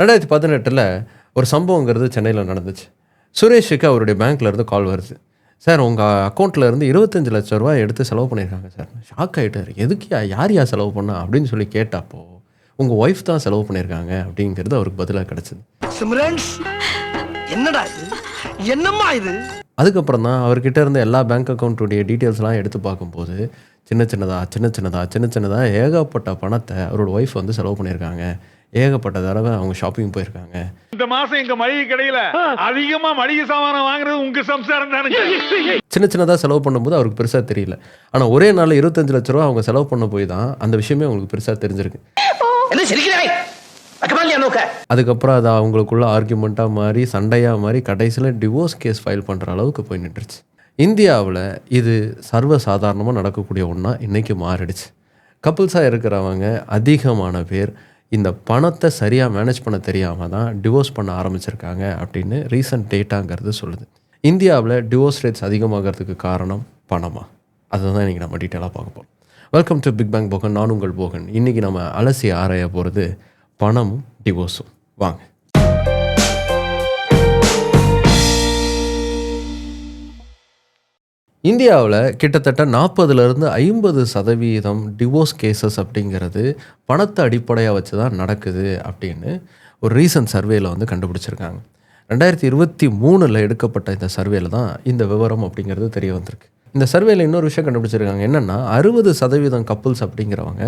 ரெண்டாயிரத்தி பதினெட்டில் ஒரு சம்பவங்கிறது சென்னையில் நடந்துச்சு. சுரேஷுக்கு அவருடைய பேங்க்ல இருந்து கால் வருது. சார் உங்கள் அக்கௌண்ட்டில் இருந்து இருபத்தஞ்சு லட்ச ரூபாய் எடுத்து செலவு பண்ணியிருக்காங்க சார். ஷாக் ஆகிட்டார் எதுக்கு யார் யார் செலவு பண்ணா? அப்படின்னு சொல்லி கேட்டப்போ உங்கள் ஒய்ஃப் தான் செலவு பண்ணியிருக்காங்க அப்படிங்கிறது அவருக்கு பதிலாக கிடச்சிது. சிம்ரன்ஸ் என்னடா இது? என்னம்மா இது? அதுக்கப்புறம் தான் அவர்கிட்ட இருந்த எல்லா பேங்க் அக்கௌண்ட்டுடைய டீட்டெயில்ஸ்லாம் எடுத்து பார்க்கும்போது சின்ன சின்னதா சின்ன சின்னதா சின்ன சின்னதா ஏகப்பட்ட பணத்தை அவரோட ஒய்ஃப் வந்து செலவு பண்ணியிருக்காங்க ஏகப்பட்ட தடவை அவங்க ஷாப்பிங் போயிருக்காங்க. இந்த மாசம் எங்க மளிகை கடையில அதிகமா மளிகை சாமானம் வாங்குறது உங்க சம்சாரம் தானுங்க. சின்ன சின்னதாக செலவு பண்ணும்போது அவருக்கு பெருசாக தெரியல. ஆனால் ஒரே நாள் இருபத்தஞ்சு லட்ச ரூபா அவங்க செலவு பண்ண போய் தான் அந்த விஷயமே அவங்களுக்கு பெருசாக தெரிஞ்சிருக்கு. அதுக்கப்புறம் அது அவங்களுக்குள்ள ஆர்குமெண்ட்டாக மாறி சண்டையாக மாறி கடைசியில் டிவோர்ஸ் கேஸ் ஃபைல் பண்ணுற அளவுக்கு போய் நின்றுச்சு. இந்தியாவில் இது சர்வ சாதாரணமாக நடக்கக்கூடிய ஒன்றா இன்றைக்கி மாறிடுச்சு. கப்புள்ஸாக இருக்கிறவங்க அதிகமான பேர் இந்த பணத்தை சரியாக மேனேஜ் பண்ண தெரியாமல் தான் டிவோர்ஸ் பண்ண ஆரம்பிச்சிருக்காங்க அப்படின்னு ரீசன்ட் டேட்டாங்கிறது சொல்லுது. இந்தியாவில் டிவோர்ஸ் ரேட்ஸ் அதிகமாகிறதுக்கு காரணம் பணமா? அதுதான் இன்றைக்கி நம்ம டீட்டெயிலாக பார்க்க போகிறோம் welcome to big bang Bogan நான் உங்கள் போகன். இன்றைக்கி நம்ம அலசி ஆராய போகிறது பணமும் டிவோர்ஸும் வாங்க. இந்தியாவில் கிட்டத்தட்ட நாற்பதுலேருந்து ஐம்பது சதவீதம் டிவோர்ஸ் கேசஸ் அப்படிங்கிறது பணத்தை அடிப்படையாக வச்சு தான் நடக்குது அப்படின்னு ஒரு ரீசன்ட் சர்வேல வந்து கண்டுபிடிச்சிருக்காங்க. ரெண்டாயிரத்தி இருபத்தி மூணில் எடுக்கப்பட்ட இந்த சர்வேல தான் இந்த விவரம் அப்படிங்கிறது தெரிய வந்திருக்கு. இந்த சர்வேல இன்னொரு விஷயம் கண்டுபிடிச்சிருக்காங்க. என்னென்னா அறுபது சதவீதம் கப்புள்ஸ் அப்படிங்கிறவங்க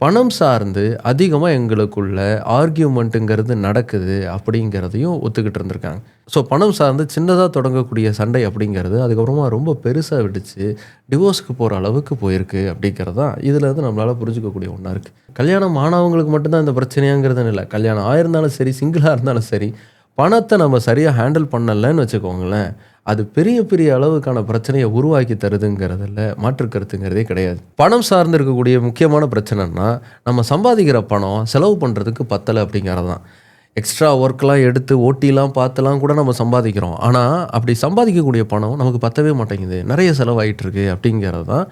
பணம் சார்ந்து அதிகமாக எங்களுக்குள்ள ஆர்கியூமெண்ட்டுங்கிறது நடக்குது அப்படிங்கிறதையும் ஒத்துக்கிட்டு இருந்திருக்காங்க. ஸோ பணம் சார்ந்து சின்னதாக தொடங்கக்கூடிய சண்டை அப்படிங்கிறது அதுக்கப்புறமா ரொம்ப பெருசாக விடுச்சு டிவோர்ஸ்க்கு போகிற அளவுக்கு போயிருக்கு அப்படிங்கிறது தான் இதில் நம்மளால் புரிஞ்சுக்கக்கூடிய ஒன்றா இருக்குது கல்யாணம் ஆனவங்களுக்கு மட்டும்தான் இந்த பிரச்சனையாங்கிறது இல்லை. கல்யாணம் ஆயிருந்தாலும் சரி சிங்கிளாக இருந்தாலும் சரி பணத்தை நம்ம சரியாக ஹேண்டில் பண்ணலைன்னு வச்சுக்கோங்களேன் அது பெரிய பெரிய அளவுக்கான பிரச்சனையை உருவாக்கி தருதுங்கிறதுல மாற்று கருத்துங்கிறதே கிடையாது. பணம் சார்ந்து இருக்கக்கூடிய முக்கியமான பிரச்சனைனா நம்ம சம்பாதிக்கிற பணம் செலவு பண்ணுறதுக்கு பத்தலை அப்படிங்கிறது தான் எக்ஸ்ட்ரா ஒர்க்லாம் எடுத்து ஓட்டிலாம் பார்த்துலாம் கூட நம்ம சம்பாதிக்கிறோம். ஆனால் அப்படி சம்பாதிக்கக்கூடிய பணம் நமக்கு பத்தவே மாட்டேங்குது. நிறைய செலவாயிட்டுருக்கு அப்படிங்கிறது தான்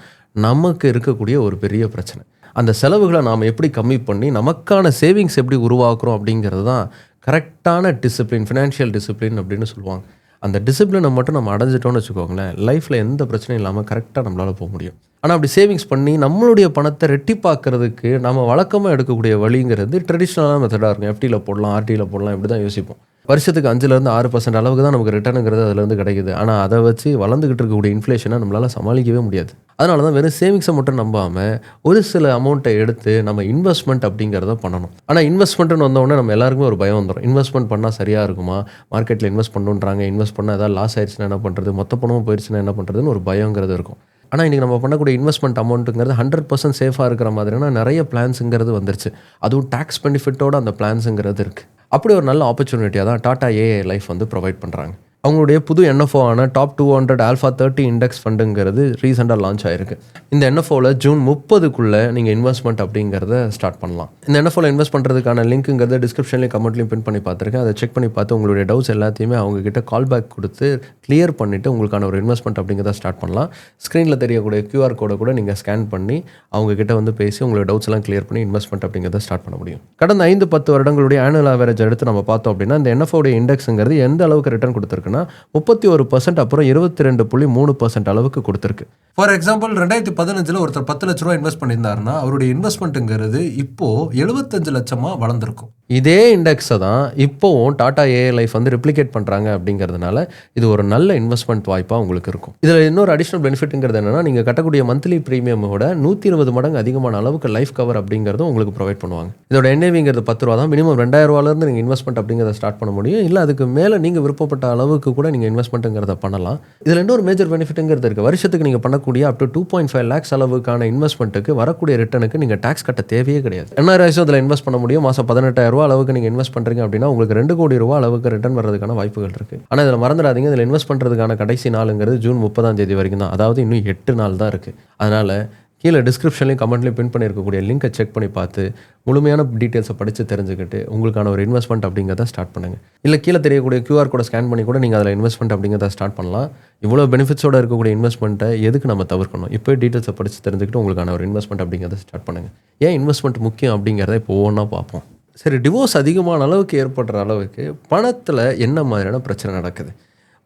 நமக்கு இருக்கக்கூடிய ஒரு பெரிய பிரச்சனை. அந்த செலவுகளை நாம் எப்படி கம்மி பண்ணி நமக்கான சேவிங்ஸ் எப்படி உருவாக்குறோம் அப்படிங்கிறது தான் கரெக்டான டிசிப்ளின் ஃபினான்ஷியல் டிசிப்ளின் அப்படின்னு சொல்லுவாங்க. அந்த டிசிப்ளினை மட்டும் நம்ம அடைஞ்சிட்டோம்னு வச்சுக்கோங்களேன் லைஃப்பில் எந்த பிரச்சனையும் இல்லாமல் கரெக்டாக நம்மளால் போக முடியும். ஆனால் அப்படி சேவிங்ஸ் பண்ணி நம்மளுடைய பணத்தை ரெட்டிப்பாக்குறதுக்கு நம்ம வழக்கமாக எடுக்கக்கூடிய வழிங்கிறது ட்ரெடிஷ்னலான மெத்தடாக இருக்கும். எஃப்டியில் போடலாம் ஆர்டியில் போடலாம் இப்படி தான் யோசிப்போம். வருஷத்துக்கு அஞ்சுலேருந்து ஆறு பர்சன்ட் அளவுக்கு தான் நமக்கு ரிட்டர்னுங்கிறது அதுலேருந்து கிடைக்குது. ஆனால் அதை வச்சு வளர்ந்துக்கிட்டு இருக்கக்கூடிய இன்ஃப்ளேஷனை நம்மளால் சமாளிக்கவே முடியாது. அதனால தான் வெறும் சேவிங்ஸை மட்டும் நம்பாமல் ஒரு சில அமௌண்ட்டை எடுத்து நம்ம இன்வெஸ்ட்மெண்ட் அப்படிங்கிறத பண்ணணும். ஆனால் இன்வெஸ்ட்மெண்ட்னு வந்தோடனே நம்ம எல்லாருக்குமே ஒரு பயம் வந்துடும் இன்வெஸ்ட்மெண்ட் பண்ணால் சரியாக இருக்குமா? மார்க்கெட்டில் இன்வெஸ்ட் பண்ணுன்றாங்க. இன்வெஸ்ட் பண்ணால் ஏதாவது லாஸ் ஆயிடுச்சுன்னா என்ன பண்ணுறது மொத்த பணமும் போயிடுச்சுன்னா என்ன பண்ணுறதுன்னு ஒரு பயங்கிறது இருக்கும். ஆனால் இன்றைக்கி நம்ம பண்ணக்கூடிய இன்வெஸ்ட்மெண்ட் அமௌண்ட்டுங்கிறது ஹண்ட்ரட் பர்சன்ட் சேஃபாக இருக்கிற மாதிரினா நிறைய பிளான்ஸுங்கிறது வந்துருச்சு. அதுவும் டேக்ஸ் பெனிஃபிட்டோட அந்த பிளான்ஸுங்கிறது இருக்குது அப்படி ஒரு நல்ல ஆப்பர்ச்சுனிட்டியாக தான் டாடா ஏஐ லைஃப் வந்து ப்ரொவைட் பண்ணுறாங்க அவங்களுடைய புது என்எஃப்ஓ ஆன top two hundred alpha thirty index ஃபண்டுங்கிறது ரீசெண்டாக லான்ச் ஆயிருக்கு. இந்த என்எஃப்ஓவில் ஜூன் முப்பதுக்குள்ளே நீங்கள் இன்வெஸ்ட்மெண்ட் அப்படிங்கிறத ஸ்டார்ட் பண்ணலாம். இந்த என்எஃப்ஓவில் இன்வெஸ்ட் பண்ணுறதுக்கான லிங்க்குங்கிறத டிஸ்கிரிப்ஷன்லேயும் கமெண்ட்லையும் பின் பண்ணி பார்த்துருக்கேன். அதை செக் பண்ணி பார்த்து உங்களுடைய டவுட்ஸ் எல்லாத்தையுமே அவங்ககிட்ட கால் பேக் கொடுத்து கிளியர் பண்ணிவிட்டு உங்களுக்கான ஒரு இன்வெஸ்ட்மெண்ட் அப்படிங்கிறத ஸ்டார்ட் பண்ணலாம். ஸ்க்ரீனில் தெரியக்கூடிய கியூஆர் கோடை கூட நீங்கள் ஸ்கேன் பண்ணி அவங்ககிட்ட வந்து பேசி உங்களுடைய டவுட்ஸ் எல்லாம் கிளியர் பண்ணி இன்வெஸ்ட்மெண்ட் அப்படிங்கிறத ஸ்டார்ட் பண்ண முடியும். கடந்த ஐந்து பத்து வருடங்களுடைய ஆனுவல் ஆவரேஜ் எடுத்து நம்ம பார்த்தோம் அப்படின்னா இந்த என்எஃப்ஓடைய இண்டெக்ஸுங்கிறது எந்த அளவுக்கு ரிட்டர்ன் கொடுத்துருக்குன்னா முப்பத்தி ஒரு பர்சன்ட் அப்புறம் இருபத்தி ரெண்டு புள்ளி மூணு பர்சன்ட் அளவுக்கு கொடுத்துருக்கு. ஃபார் எக்ஸாம்பிள் ரெண்டாயிரத்தி பதினஞ்சில் ஒருத்தர் பத்து லட்ச ரூபா இன்வெஸ்ட் பண்ணியிருந்தாருன்னா அவருடைய இன்வெஸ்ட்மெண்ட்டுங்கிறது இப்போது எழுபத்தஞ்சு லட்சமாக வளர்ந்துருக்கும். இதே இண்டெக்ஸை தான் இப்போவும் டாடா ஏஐ லைஃப் வந்து ரிப்ளிகேட் பண்ணுறாங்க அப்படிங்கிறதுனால இது ஒரு நல்ல இன்வெஸ்ட்மெண்ட் வாய்ப்பாக உங்களுக்கு இருக்கும். இதில் இன்னொரு அடிஷ்னல் பெனிஃபிட்டுங்கிறது என்னன்னா நீங்கள் கட்டக்கூடிய மந்த்லி ப்ரீமியமோட நூற்றி இருபது மடங்கு அதிகமான அளவுக்கு லைஃப் கவர் அப்படிங்கிறதும் உங்களுக்கு ப்ரொவைட் பண்ணுவாங்க. இதோட என்ஏவிங்கிறது பத்து ரூபா தான். மினிமம் ரெண்டாயிரம் ரூபாலேருந்து நீங்கள் இன்வெஸ்ட்மெண்ட் அப்படிங்கிறத ஸ்டார்ட் பண்ண முடியும். இல்லை அதுக்கு மேலே நீங்கள் விருப்பப்பட்ட அளவுக்கு கூட நீங்கள் இன்வெஸ்ட்மெண்ட்டுங்கிறத பண்ணலாம். இதில் இன்னொரு மேஜர் பெனிஃபிட்டுங்கிறது இருக்குது வருஷத்துக்கு நீங்கள் பண்ணக்கூடிய up to two point five lakhs அளவுக்கான இன்வெஸ்ட்மெண்ட்டுக்கு வரக்கூடிய ரிட்டனுக்கு நீங்கள் டேக்ஸ் கட்ட தேவையே கிடையாது. என்ஆர்ஐஸும் அதில் இன்வெஸ்ட் பண்ண முடியும். மாதம் பதினெட்டாயிரம் ரூபா அளவுக்கு நீங்கள் இன்வெஸ்ட் பண்ணுறீங்க அப்படின்னா உங்களுக்கு ரெண்டு கோடி ரூபா அளவுக்கு ரிட்டர்ன் வர்றதுக்கான வாய்ப்புகள் இருக்குது ஆனால் இதில் மறந்துடாதீங்க. இதில் இன்வெஸ்ட் பண்ணுறதுக்கான கடைசி நாளுங்கிறது ஜூன் முப்பதாம் தேதி வரைக்கும் தான். அதாவது இன்னும் எட்டு நாள் தான் இருக்குது அதனால் கீழே டிஸ்கிரிப்ஷன்லையும் கமெண்ட்லையும் பின் பண்ணியிருக்கக்கூடிய லிங்கை செக் பண்ணி பார்த்து முழுமையான டீட்டெயில்ஸை படித்து தெரிஞ்சுக்கிட்டு உங்களுக்கான ஒரு இன்வெஸ்ட்மெண்ட் அப்படிங்கிறத ஸ்டார்ட் பண்ணுங்கள் இல்லை கீழே தெரியக்கூடிய கியூஆர் கோடை ஸ்கேன் பண்ணி கூட நீங்கள் அதில் இன்வெஸ்ட்மெண்ட் அப்படிங்கிறத ஸ்டார்ட் பண்ணலாம். இவ்வளோ பெனிஃபிட்ஸோட இருக்கக்கூடிய இன்வெஸ்ட்மெண்ட்டை எதுக்கு நம்ம தவிர்க்கணும்? இப்போ டீட்டெயில்ஸை படித்து தெரிஞ்சுக்கிட்டு உங்களுக்கான ஒரு இன்வெஸ்ட்மெண்ட் அப்படிங்கிறத ஸ்டார்ட் பண்ணுங்கள் ஏன் இன்வெஸ்ட்மெண்ட் முக்கியம் அப்படிங்கிறத இப்போ ஒவ்வொன்றா பார்ப்போம். சரி டிவோர்ஸ் அதிகமான அளவுக்கு ஏற்படுற அளவுக்கு பணத்தில் என்ன மாதிரியான பிரச்சனை நடக்குது?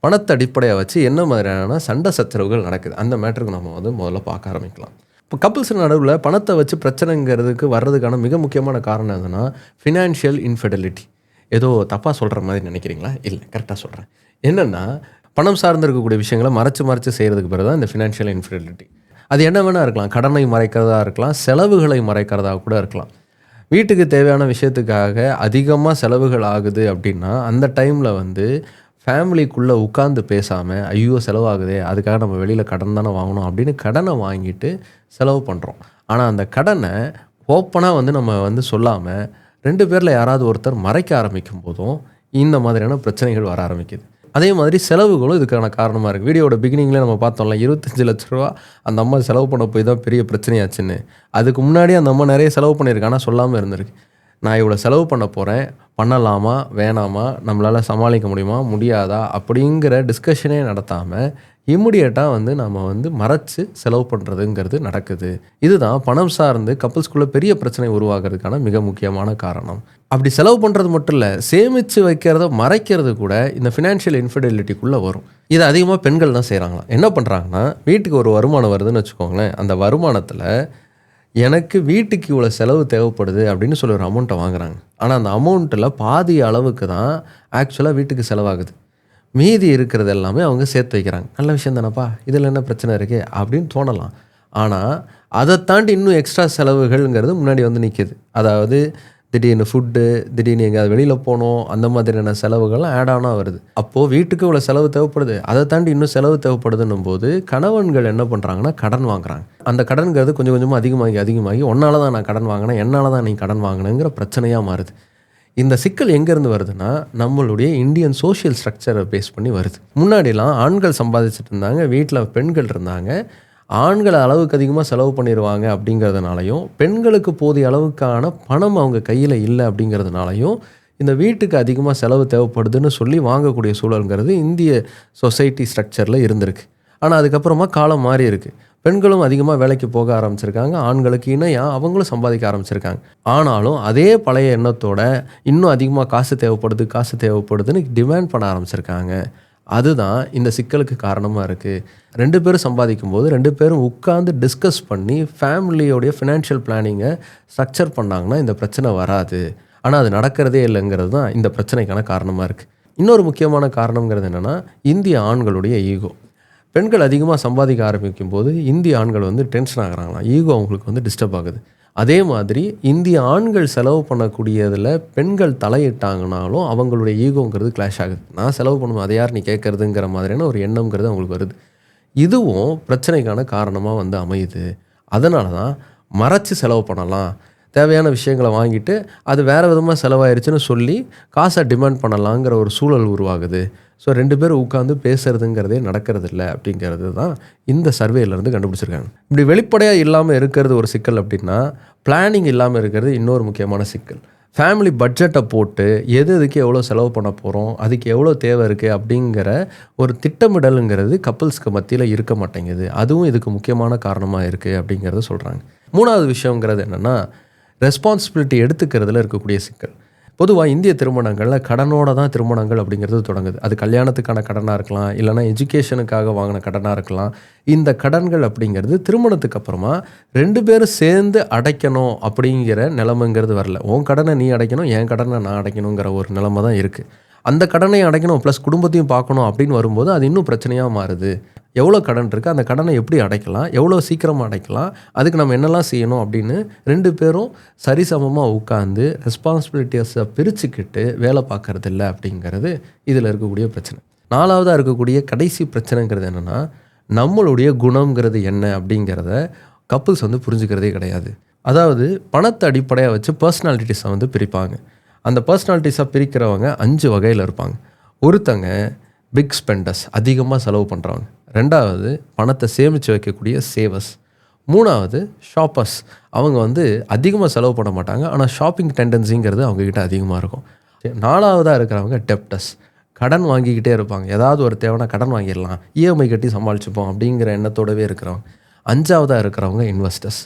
பணத்தை அடிப்படையாக வச்சு என்ன மாதிரியான சண்டை சச்சரவுகள் நடக்குது? அந்த மேட்டருக்கு நம்ம வந்து முதல்ல பார்க்க ஆரம்பிக்கலாம். இப்போ கப்புள்ஸ் நடுவில் பணத்தை வச்சு பிரச்சனைங்கிறதுக்கு வர்றதுக்கான மிக முக்கியமான காரணம் எதுனா ஃபினான்ஷியல் இன்ஃபெடலிட்டி ஏதோ தப்பாக சொல்கிற மாதிரி நினைக்கிறீங்களா? இல்லை கரெக்டாக சொல்கிறேன் என்னென்னா பணம் சார்ந்து இருக்கக்கூடிய விஷயங்களை மறைச்சு மறைச்சு செய்கிறதுக்கு பிறகு தான் இந்த ஃபினான்ஷியல் இன்ஃபெடலிட்டி அது என்ன வேணால் இருக்கலாம். கடனை மறைக்கிறதா இருக்கலாம். செலவுகளை மறைக்கிறதா கூட இருக்கலாம். வீட்டுக்கு தேவையான விஷயத்துக்காக அதிகமாக செலவுகள் ஆகுது அப்படின்னா அந்த டைமில் வந்து ஃபேமிலிக்குள்ளே உட்காந்து பேசாமல் ஐயோ செலவாகுதே அதுக்காக நம்ம வெளியில் கடன் தானே வாங்கணும் அப்படின்னு கடனை வாங்கிட்டு செலவு பண்ணுறோம் ஆனால் அந்த கடனை ஓப்பனாக வந்து நம்ம வந்து சொல்லாமல் ரெண்டு பேரில் யாராவது ஒருத்தர் மறைக்க ஆரம்பிக்கும் போதும் இந்த மாதிரியான பிரச்சனைகள் வர ஆரம்பிக்குது. அதே மாதிரி செலவுகளும் இதுக்கான காரணமாக இருக்குது வீடியோட பிகினிங்கில் நம்ம பார்த்தோம்ல இருபத்தஞ்சு லட்ச ரூபா அந்த அம்மா செலவு பண்ண போய் தான் பெரிய பிரச்சனையாச்சுன்னு. அதுக்கு முன்னாடி அந்த அம்மா நிறைய செலவு பண்ணியிருக்கானா ஆனால் சொல்லாமல் இருந்திருக்கு. நான் இவ்வளோ செலவு பண்ண போகிறேன் பண்ணலாமா வேணாமா நம்மளால் சமாளிக்க முடியுமா முடியாதா அப்படிங்கிற டிஸ்கஷனே நடத்தாமல் இம்மிடியேட்டாக வந்து நாம் வந்து மறைச்சு செலவு பண்ணுறதுங்கிறது நடக்குது. இதுதான் பணம் சார்ந்து கப்பல்ஸ்குள்ளே பெரிய பிரச்சனை உருவாகிறதுக்கான மிக முக்கியமான காரணம். அப்படி செலவு பண்ணுறது மட்டும் இல்லை சேமித்து வைக்கிறத மறைக்கிறது கூட இந்த ஃபினான்ஷியல் இன்ஃபிடெலிட்டிக்குள்ளே வரும். இது அதிகமாக பெண்கள் தான் செய்கிறாங்களா என்ன பண்ணுறாங்கன்னா வீட்டுக்கு ஒரு வருமானம் வருதுன்னு வச்சுக்கோங்களேன் அந்த வருமானத்தில் எனக்கு வீட்டுக்கு இவ்வளோ செலவு தேவைப்படுது அப்படின்னு சொல்லி ஒரு அமௌண்ட்டை வாங்குறாங்க. ஆனால் அந்த அமௌண்ட்டில் பாதி அளவுக்கு தான் ஆக்சுவலாக வீட்டுக்கு செலவாகுது. மீதி இருக்கிறது எல்லாமே அவங்க சேர்த்து வைக்கிறாங்க. நல்ல விஷயம் தானப்பா? இதில் என்ன பிரச்சனை இருக்குது அப்படின்னு தோணலாம். ஆனால் அதை தாண்டி இன்னும் எக்ஸ்ட்ரா செலவுகள்ங்கிறது முன்னாடி வந்து நிற்கிது அதாவது திடீர்னு ஃபுட்டு திடீர்னு எங்கேயாவது வெளியில் போகணும் அந்த மாதிரியான செலவுகள்லாம் ஆட் ஆனாக வருது. அப்போது வீட்டுக்கு இவ்வளோ செலவு தேவைப்படுது. அதை தாண்டி இன்னும் செலவு தேவைப்படுதுன்னும் போது கணவன்கள் என்ன பண்ணுறாங்கன்னா கடன் வாங்குறாங்க. அந்த கடன்கிறது கொஞ்சம் கொஞ்சமாக அதிகமாகி அதிகமாகி ஒன்னால தான் நான் கடன் வாங்கினேன் என்னால் தான் நீ கடன் வாங்கினேங்கிற பிரச்சனையாக மாறுது. இந்த சிக்கல் எங்கேருந்து வருதுன்னா நம்மளுடைய இந்தியன் சோஷியல் ஸ்ட்ரக்சரை பேஸ் பண்ணி வருது. முன்னாடிலாம் ஆண்கள் சம்பாதிச்சுட்டு இருந்தாங்க வீட்டில் பெண்கள் இருந்தாங்க. ஆண்கள் அளவுக்கு அதிகமாக செலவு பண்ணிடுவாங்க அப்படிங்கிறதுனாலையும் பெண்களுக்கு போதிய அளவுக்கான பணம் அவங்க கையில் இல்லை அப்படிங்கிறதுனாலையும் இந்த வீட்டுக்கு அதிகமாக செலவு தேவைப்படுதுன்னு சொல்லி வாங்கக்கூடிய சூழல்ங்கிறது இந்திய சொசைட்டி ஸ்ட்ரக்சரில் இருந்திருக்கு. ஆனால் அதுக்கப்புறமா காலம் மாறி இருக்குது பெண்களும் அதிகமாக வேலைக்கு போக ஆரம்பிச்சிருக்காங்க. ஆண்களுக்கு இணையாக அவங்களும் சம்பாதிக்க ஆரம்பிச்சிருக்காங்க. ஆனாலும் அதே பழைய எண்ணத்தோட இன்னும் அதிகமாக காசு தேவைப்படுது காசு தேவைப்படுதுன்னு டிமாண்ட் பண்ண ஆரம்பிச்சிருக்காங்க. அதுதான் இந்த சிக்கலுக்கு காரணமாக இருக்குது ரெண்டு பேரும் சம்பாதிக்கும் போது ரெண்டு பேரும் உட்காந்து டிஸ்கஸ் பண்ணி ஃபேமிலியோடைய ஃபினான்ஷியல் பிளானிங்கை ஸ்ட்ரக்சர் பண்ணாங்கன்னா இந்த பிரச்சனை வராது. ஆனால் அது நடக்கிறதே இல்லைங்கிறது தான் இந்த பிரச்சனைக்கான காரணமாக இருக்குது இன்னொரு முக்கியமான காரணங்கிறது என்னென்னா இந்திய ஆண்களுடைய ஈகோ பெண்கள் அதிகமாக சம்பாதிக்க ஆரம்பிக்கும் போது இந்திய ஆண்கள் வந்து டென்ஷன் ஆகிறாங்களாம். ஈகோ அவங்களுக்கு வந்து டிஸ்டர்ப் ஆகுது. அதே மாதிரி இந்திய ஆண்கள் செலவு பண்ணக்கூடியதில் பெண்கள் தலையிட்டாங்கனாலும் அவங்களுடைய ஈகோங்கிறது கிளாஷ் ஆகுது. நான் செலவு பண்ணுவேன் அதை யார் நீ கேட்குறதுங்கிற மாதிரியான ஒரு எண்ணம்ங்கிறது அவங்களுக்கு வருது. இதுவும் பிரச்சனைக்கான காரணமாக வந்து அமையுது. அதனால தான் மறைச்சு செலவு பண்ணலாம். தேவையான விஷயங்களை வாங்கிட்டு அது வேறு விதமாக செலவாயிருச்சுன்னு சொல்லி காசை டிமாண்ட் பண்ணலாங்கிற ஒரு சூழல் உருவாகுது. ஸோ ரெண்டு பேரும் உட்காந்து பேசுறதுங்கிறதே நடக்கிறது இல்லை அப்படிங்கிறது தான் இந்த சர்வேலேருந்து கண்டுபிடிச்சிருக்காங்க. இப்படி வெளிப்படையாக இல்லாமல் இருக்கிறது ஒரு சிக்கல் அப்படின்னா பிளானிங் இல்லாமல் இருக்கிறது இன்னொரு முக்கியமான சிக்கல். ஃபேமிலி பட்ஜெட்டை போட்டு எது எதுக்கு எவ்வளோ செலவு பண்ண போகிறோம் அதுக்கு எவ்வளோ தேவை இருக்குது அப்படிங்கிற ஒரு திட்டமிடலுங்கிறது கப்புள்ஸ்க்கு மத்தியில் இருக்க மாட்டேங்குது. அதுவும் இதுக்கு முக்கியமான காரணமாக இருக்குது அப்படிங்கிறத சொல்கிறாங்க மூணாவது விஷயங்கிறது என்னென்னா ரெஸ்பான்சிபிலிட்டி எடுத்துக்கிறதுல இருக்கக்கூடிய சிக்கல். பொதுவாக இந்திய திருமணங்களில் கடனோட தான் திருமணங்கள் அப்படிங்கிறது தொடங்குது. அது கல்யாணத்துக்கான கடனாக இருக்கலாம் இல்லைனா எஜுகேஷனுக்காக வாங்கின கடனாக இருக்கலாம். இந்த கடன்கள் அப்படிங்கிறது திருமணத்துக்கு அப்புறமா ரெண்டு பேரும் சேர்ந்து அடைக்கணும் அப்படிங்கிற நிலைமைங்கிறது வரல. உன் கடனை நீ அடைக்கணும் என் கடனை நான் அடைக்கணுங்கிற ஒரு நிலைமை தான் இருக்குது அந்த கடனையும் அடைக்கணும் ப்ளஸ் குடும்பத்தையும் பார்க்கணும் அப்படின்னு வரும்போது அது இன்னும் பிரச்சனையாக மாறுது. எவ்வளோ கடன் இருக்குது அந்த கடனை எப்படி அடைக்கலாம் எவ்வளோ சீக்கிரமாக அடைக்கலாம் அதுக்கு நம்ம என்னெல்லாம் செய்யணும் அப்படின்னு ரெண்டு பேரும் சரிசமமாக உட்காந்து ரெஸ்பான்சிபிலிட்டிஸை பிரிச்சுக்கிட்டு வேலை பார்க்குறது இல்லை அப்படிங்கிறது இதில் இருக்கக்கூடிய பிரச்சனை. நாலாவதாக இருக்கக்கூடிய கடைசி பிரச்சனைங்கிறது என்னென்னா நம்மளுடைய குணங்கிறது என்ன அப்படிங்கிறத கப்புள்ஸ் வந்து புரிஞ்சுக்கிறதே கிடையாது. அதாவது பணத்தை அடிப்படையாக வச்சு பர்சனாலிட்டிஸை வந்து பிரிப்பாங்க. அந்த பர்சனாலிட்டிஸாக பிரிக்கிறவங்க அஞ்சு வகையில் இருப்பாங்க. ஒருத்தங்க பிக் ஸ்பெண்டர்ஸ் அதிகமாக செலவு பண்ணுறவங்க ரெண்டாவது பணத்தை சேமித்து வைக்கக்கூடிய சேவர்ஸ் மூணாவது ஷாப்பர்ஸ் அவங்க வந்து அதிகமாக செலவு பண்ண மாட்டாங்க. ஆனால் ஷாப்பிங் டெண்டன்சிங்கிறது அவங்கக்கிட்ட அதிகமாக இருக்கும். நாலாவதாக இருக்கிறவங்க டெப்டஸ் கடன் வாங்கிக்கிட்டே இருப்பாங்க. ஏதாவது ஒரு தேவைன்னா கடன் வாங்கிடலாம். இஎம்ஐ கட்டி சமாளிச்சுப்போம் அப்படிங்கிற எண்ணத்தோடவே இருக்கிறவங்க. அஞ்சாவதாக இருக்கிறவங்க இன்வெஸ்டர்ஸ்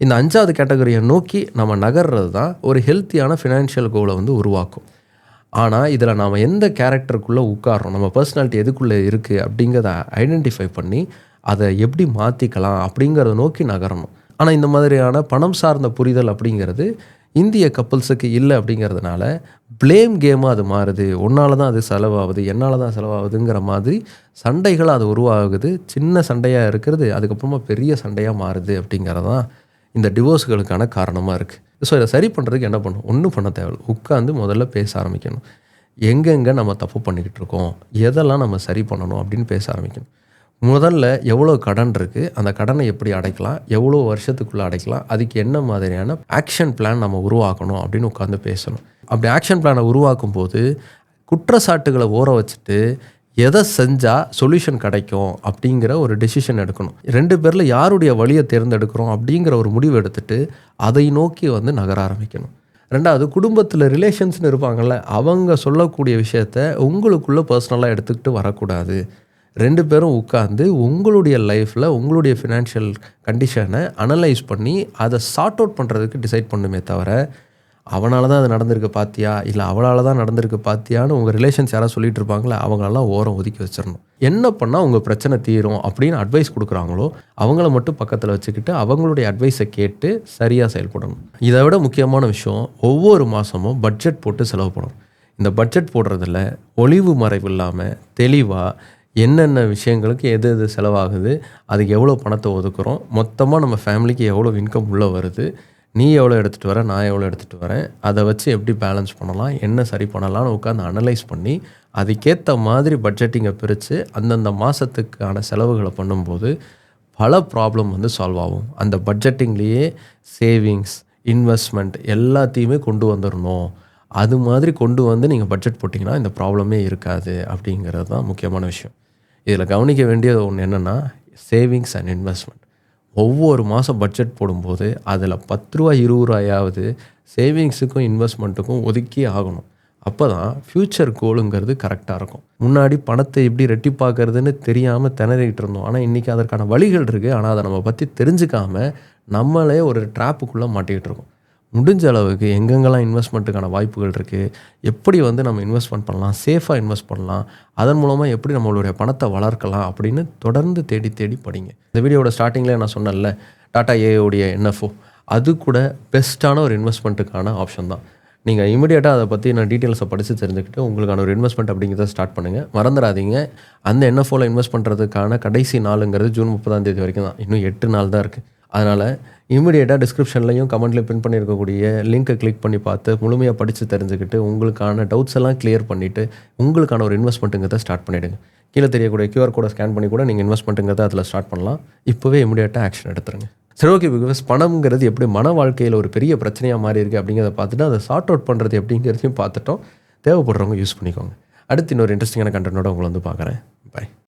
இந்த அஞ்சாவது கேட்டகரியை நோக்கி நம்ம நகர்றது தான் ஒரு ஹெல்த்தியான ஃபினான்ஷியல் கோலை வந்து உருவாக்கும். ஆனால் இதில் நாம் எந்த கேரக்டருக்குள்ளே உட்காரோம் நம்ம பர்சனாலிட்டி எதுக்குள்ளே இருக்குது அப்படிங்கிறத ஐடென்டிஃபை பண்ணி அதை எப்படி மாற்றிக்கலாம் அப்படிங்கிறத நோக்கி நகரணும். ஆனால் இந்த மாதிரியான பணம் சார்ந்த புரிதல் அப்படிங்கிறது இந்திய கப்பல்ஸுக்கு இல்லை அப்படிங்கிறதுனால ப்ளேம் கேமாக அது மாறுது. உன்னால் தான் அது செலவாகுது என்னால் தான் செலவாகுதுங்கிற மாதிரி சண்டைகள் அது உருவாகுது. சின்ன சண்டையாக இருக்கிறது அதுக்கப்புறமா பெரிய சண்டையாக மாறுது அப்படிங்கிறதான் இந்த டிவோர்ஸ்களுக்கான காரணமாக இருக்குது ஸோ இதை சரி பண்ணுறதுக்கு என்ன பண்ணும்? ஒன்றும் பண்ண தேவையில்ல. உட்காந்து முதல்ல பேச ஆரம்பிக்கணும். எங்கெங்கே நம்ம தப்பு பண்ணிக்கிட்டு இருக்கோம்? எதெல்லாம் நம்ம சரி பண்ணணும் அப்படின்னு பேச ஆரம்பிக்கணும். முதல்ல எவ்வளோ கடன் இருக்குது அந்த கடனை எப்படி அடைக்கலாம்? எவ்வளோ வருஷத்துக்குள்ளே அடைக்கலாம்? அதுக்கு என்ன மாதிரியான ஆக்ஷன் பிளான் நம்ம உருவாக்கணும் அப்படின்னு உட்காந்து பேசணும். அப்படி ஆக்ஷன் பிளானை உருவாக்கும் போது குற்றச்சாட்டுகளை ஊற வச்சுட்டு எதை செஞ்சால் சொல்யூஷன் கிடைக்கும் அப்படிங்கிற ஒரு டெசிஷன் எடுக்கணும். ரெண்டு பேரில் யாருடைய வழியை தேர்ந்தெடுக்கிறோம் அப்படிங்கிற ஒரு முடிவு எடுத்துட்டு அதை நோக்கி வந்து நகர ஆரம்பிக்கணும். ரெண்டாவது குடும்பத்தில் ரிலேஷன்ஸ்னு இருப்பாங்கள்ல அவங்க சொல்லக்கூடிய விஷயத்த உங்களுக்குள்ளே பர்சனலாக எடுத்துக்கிட்டு வரக்கூடாது. ரெண்டு பேரும் உட்காந்து உங்களுடைய லைஃப்பில் உங்களுடைய ஃபினான்ஷியல் கண்டிஷனை அனலைஸ் பண்ணி அதை சார்ட் அவுட் பண்ணுறதுக்கு டிசைட் பண்ணுமே தவிர அவனால தான் அது நடந்திருக்கு பாத்தியா? இல்லை அவளால் தான் நடந்திருக்கு பாத்தியான்னு உங்கள் ரிலேஷன்ஸ் யாராவது சொல்லிட்டு இருப்பாங்களே அவங்களெல்லாம் ஓரம் ஒதுக்கி வச்சிடணும் என்ன பண்ணால் உங்கள் பிரச்சனை தீரும் அப்படின்னு அட்வைஸ் கொடுக்குறாங்களோ அவங்கள மட்டும் பக்கத்தில் வச்சுக்கிட்டு அவங்களுடைய அட்வைஸை கேட்டு சரியாக செயல்படணும். இதை விட முக்கியமான விஷயம் ஒவ்வொரு மாதமும் பட்ஜெட் போட்டு செலவு பண்ணணும். இந்த பட்ஜெட் போடுறதுல ஒளிவு மறைவு இல்லாமல் தெளிவாக என்னென்ன விஷயங்களுக்கு எது எது செலவாகுது அதுக்கு எவ்வளோ பணத்தை ஒதுக்குறோம் மொத்தமாக நம்ம ஃபேமிலிக்கு எவ்வளோ இன்கம் உள்ளே வருது நீ எவ்வளோ எடுத்துகிட்டு வர நான் எவ்வளோ எடுத்துகிட்டு வரேன் அதை வச்சு எப்படி பேலன்ஸ் பண்ணலாம் என்ன சரி பண்ணலாம்னு உட்காந்து அனலைஸ் பண்ணி அதுக்கேற்ற மாதிரி பட்ஜெட்டிங்கை பிரித்து அந்தந்த மாதத்துக்கான செலவுகளை பண்ணும்போது பல ப்ராப்ளம் வந்து சால்வ் ஆகும். அந்த பட்ஜெட்டிங்லேயே சேவிங்ஸ் இன்வெஸ்ட்மெண்ட் எல்லாத்தையுமே கொண்டு வந்துடணும். அது மாதிரி கொண்டு வந்து நீங்கள் பட்ஜெட் போட்டிங்கன்னா இந்த ப்ராப்ளமே இருக்காது அப்படிங்கிறது தான் முக்கியமான விஷயம். இதில் கவனிக்க வேண்டியது ஒன்று என்னென்னா சேவிங்ஸ் அண்ட் இன்வெஸ்ட்மெண்ட் ஒவ்வொரு மாதம் பட்ஜெட் போடும்போது அதில் பத்து ரூபா இருபது ரூபாயாவது சேவிங்ஸுக்கும் இன்வெஸ்ட்மெண்ட்டுக்கும் ஒதுக்கி ஆகணும். அப்போ தான் ஃப்யூச்சர் கோலுங்கிறது கரெக்டாக இருக்கும். முன்னாடி பணத்தை எப்படி ரெட்டிப்பாக்குறதுன்னு தெரியாமல் திணறிக்கிட்டு இருந்தோம். ஆனால் இன்றைக்கி அதற்கான வழிகள் இருக்குது ஆனால் அதை நம்ம பற்றி தெரிஞ்சுக்காம நம்மளே ஒரு ட்ராப்புக்குள்ளே மாட்டிக்கிட்டு இருக்கோம். முடிஞ்ச அளவுக்கு எங்கெங்கெல்லாம் இன்வெஸ்ட்மெண்ட்டுக்கான வாய்ப்புகள் இருக்குது எப்படி வந்து நம்ம இன்வெஸ்ட்மெண்ட் பண்ணலாம் சேஃபாக இன்வெஸ்ட் பண்ணலாம் அதன் மூலமாக எப்படி நம்மளுடைய பணத்தை வளர்க்கலாம் அப்படின்னு தொடர்ந்து தேடி தேடி படிங்க. இந்த வீடியோட ஸ்டார்டிங்கில் நான் சொன்னேன்ல டாடா ஏஐடைய என்எஃப்ஓ அது கூட பெஸ்ட்டான ஒரு இன்வெஸ்ட்மெண்ட்டுக்கான ஆப்ஷன் தான். நீங்கள் இமீடியட்டாக அதை பற்றி நான் டீட்டெயில்ஸை படித்து தெரிஞ்சுக்கிட்டு உங்களுக்கான ஒரு இன்வெஸ்ட்மெண்ட் அப்படிங்கிறத ஸ்டார்ட் பண்ணுங்கள் மறந்துடாதீங்க. அந்த என்எஃப்ஓவில் இன்வெஸ்ட் பண்ணுறதுக்கான கடைசி நாளுங்கிறது ஜூன் முப்பதாம் தேதி வரைக்கும் தான். இன்னும் எட்டு நாள் தான் இருக்குது அதனால் இமிடியேட்டாக டிஸ்கிரிப்ஷன்லையும் கமெண்ட்லையும் பின் பண்ணியிருக்கக்கூடிய லிங்க்கை கிளிக் பண்ணி பார்த்து முழுமையாக படித்து தெரிஞ்சுக்கிட்டு உங்களுக்கான டவுட்ஸ் எல்லாம் கிளியர் பண்ணிவிட்டு உங்களுக்கான ஒரு இன்வெஸ்ட்மெண்ட்டுங்கிறத ஸ்டார்ட் பண்ணிவிடுங்க கீழே தெரியக்கூடிய கியூஆர் கோடை ஸ்கேன் பண்ணி கூட நீங்கள் இன்வெஸ்ட்மெண்ட்டுங்கிறத அதில் ஸ்டார்ட் பண்ணலாம். இப்போவே இமிடியேட்டாக ஆக்ஷன் எடுத்துருங்க. சரி ஓகே பிகாஸ் பணம்ங்கிறது எப்படி மன வாழ்க்கையில் ஒரு பெரிய பிரச்சனையாக மாறி இருக்குது அப்படிங்கிறத பார்த்துட்டு அதை சார்ட் அவுட் பண்ணுறது எப்படிங்கிறதையும் பார்த்துட்டோம். தேவைப்படுறவங்க யூஸ் பண்ணிக்கோங்க. அடுத்து இன்னொரு இன்ட்ரெஸ்டிங்கான கண்டென்ட்டோட உங்களை வந்து பார்க்குறேன். பை